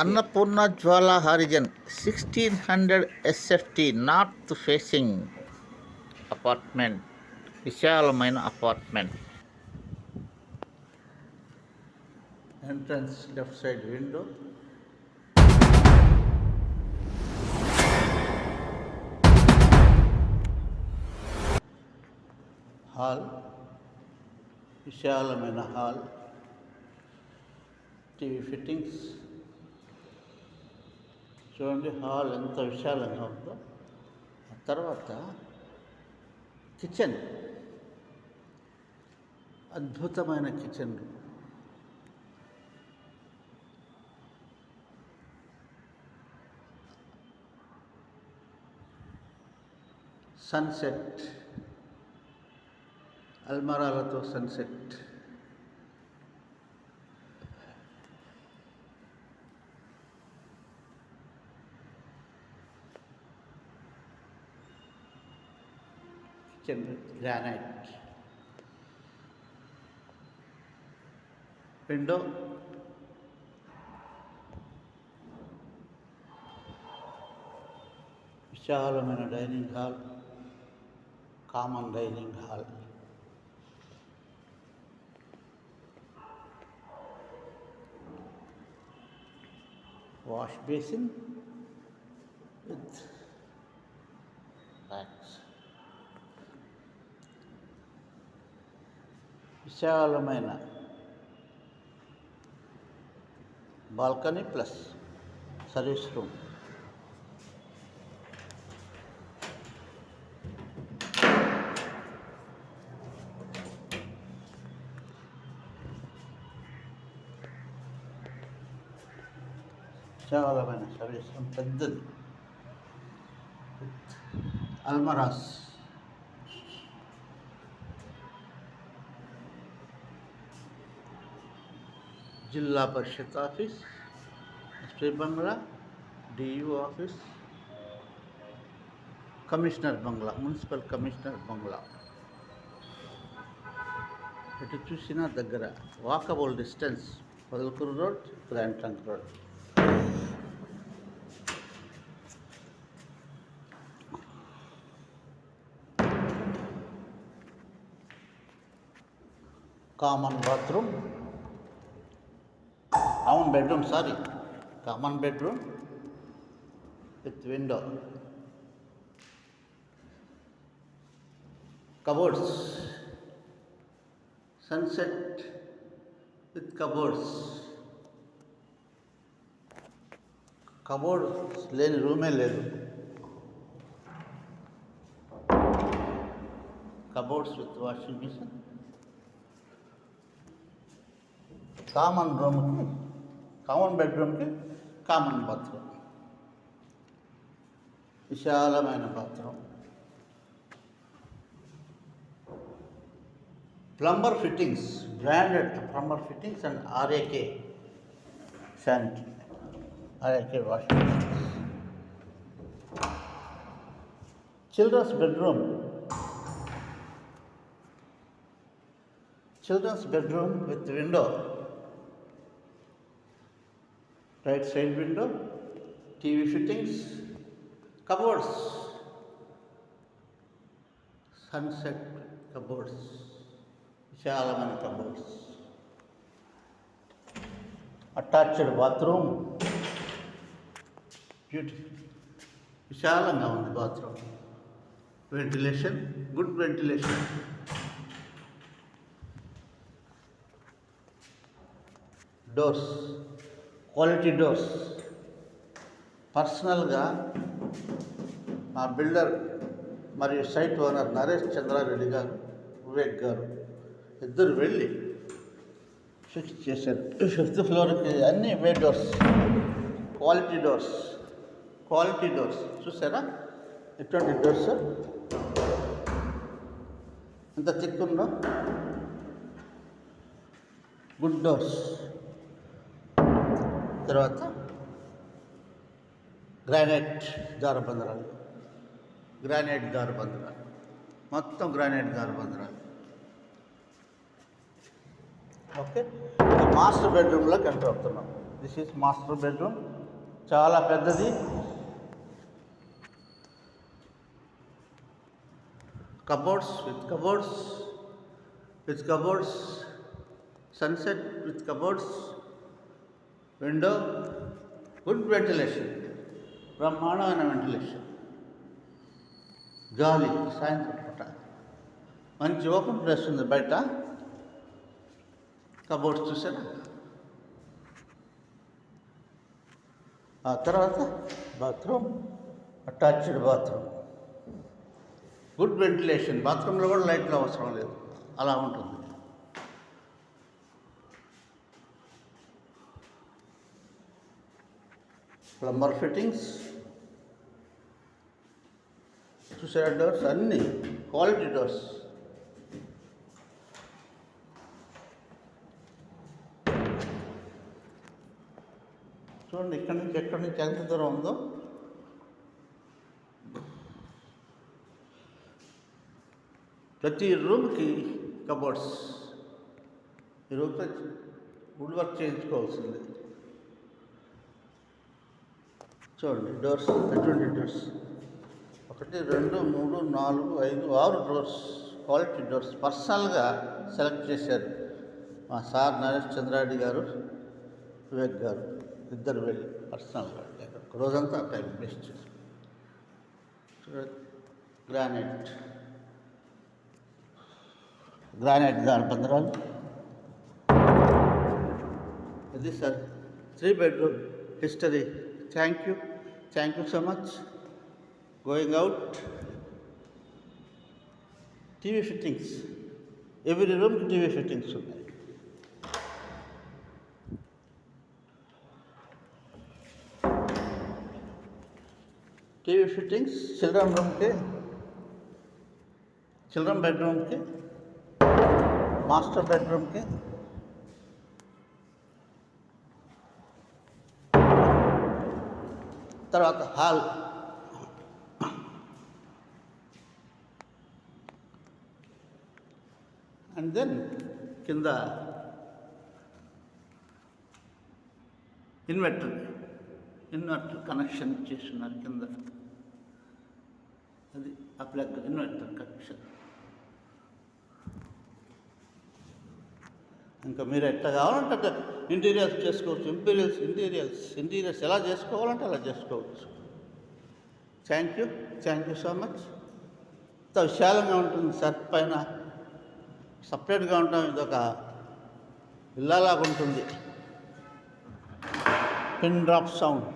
Annapurna Jwala horizon sixteen hundred SFT north facing apartment విశాలమైన apartment entrance left side window hall విశాలమైన hall TV fittings చూడండి hall ఎంత విశాలంగా ఉందో. ఆ తర్వాత కిచెన్. అద్భుతమైన kitchen sunset. అల్మరాలతో sunset. Kitchen granite window విశాలమైన dining hall common dining hall wash basin with racks విశాలమైన బాల్కనీ ప్లస్ సర్వీస్ రూమ్ విశాలమైన సర్వీస్ రూమ్ పెద్దది అల్మరాస్ జిల్లా పరిషత్ ఆఫీస్ ఎస్పీ బంగ్లా డియు ఆఫీస్ కమిషనర్ బంగ్లా మున్సిపల్ కమిషనర్ బంగ్లా ఎటు చూసినా దగ్గర walkable distance Podalakuru road grand trunk road common bathroom bedroom sorry common bedroom with window cupboards sunset with cupboards cupboards लेने room and ले cupboards with washing machine common room common బెడ్రూమ్కి common bathroom విశాలమైన bathroom plumber fittings branded plumber fittings and RAK sanitary RAK washing children's bedroom children's bedroom with window right side window TV fittings cupboards sunset cupboards విశాలమైన cupboards attached bathroom beauty విశాలంగా ఉంది bathroom ventilation good ventilation doors Quality doors పర్సనల్గా మా builder మరియు site owner Naresh Chandra Reddy గారు వివేక్ గారు ఇద్దరు వెళ్ళి ఫిక్స్ చేశారు. ఫిఫ్త్ ఫ్లోర్కి అన్ని వే doors quality doors quality doors చూసారా? ఎటువంటి డోర్స్? ఎంత థిక్ గుడ్ డోర్స్. తర్వాత గ్రానైట్ దారబంధరాలు గ్రానైట్ దారబంధరాలు మొత్తం గ్రానైట్ దారబంధరాలు ఓకే? మాస్టర్ బెడ్రూమ్లోకి ఎంటర్ అవుతున్నాం దిస్ ఈస్ మాస్టర్ బెడ్రూమ్. చాలా పెద్దది. Cupboards with cupboards with cupboards sunset with cupboards window good ventilation బ్రహ్మాండమైన వెంటిలేషన్ గాలి సాయంత్రం పూట. మంచి ఓపెన్ ప్లేస్ ఉంది బయట. కబోర్డ్స్ చూసారా? ఆ తర్వాత bathroom attached bathroom good ventilation బాత్రూంలో కూడా లైట్లు అవసరం లేదు. అలా ఉంటుంది. ప్లంబర్ ఫిట్టింగ్స్ చూసారా డోర్స్ అన్నీ క్వాలిటీ డోర్స్ చూడండి ఇక్కడి నుంచి ఎక్కడి నుంచి ఎంత దూరం ఉందో ప్రతి రూమ్కి కబోర్డ్స్ ఈ రూమ్తో వుడ్ వర్క్ చేయించుకోవాల్సింది చూడండి డోర్స్ ఎటువంటి డోర్స్. ఒకటి రెండు మూడు నాలుగు ఐదు ఆరు డోర్స్ క్వాలిటీ డోర్స్. పర్సనల్గా సెలెక్ట్ చేశారు మా సార్ నరేష్ చంద్రారెడ్డి గారు వివేక్ గారు. ఇద్దరు వెళ్ళి పర్సనల్గా ఒక రోజంతా టైం వేస్ట్ చేశారు. గ్రానైట్. గ్రానైట్ దాని పందరాలు ఇది sir three bedroom history. Thank you. Thank you so much. Going out. TV fittings. Every room TV fittings. TV fittings, children room ke, children bedroom ke, master bedroom ke. తర్వాత hall. And then కింద inverter inverter connection చేస్తున్నారు కింద. అది ఆ plug inverter connection ఇంకా మీరు ఎట్లా కావాలంటే ఇంటీరియర్స్ చేసుకోవచ్చు ఇంపీరియల్స్ ఇంటీరియర్స్ ఇంటీరియర్స్ ఎలా చేసుకోవాలంటే అలా చేసుకోవచ్చు. Thank you thank you so much ఇంత విశాలంగా ఉంటుంది సార్ పైన. సపరేట్గా ఉంటాం ఇదొక ఇల్లాలాగా ఉంటుంది. Pin drop sound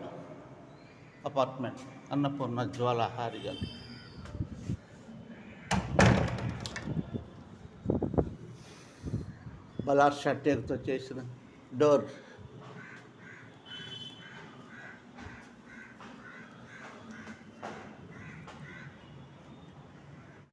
apartment Annapurna Jwala హారిగల్ బలార్ షట్టేర్తో చేసిన door.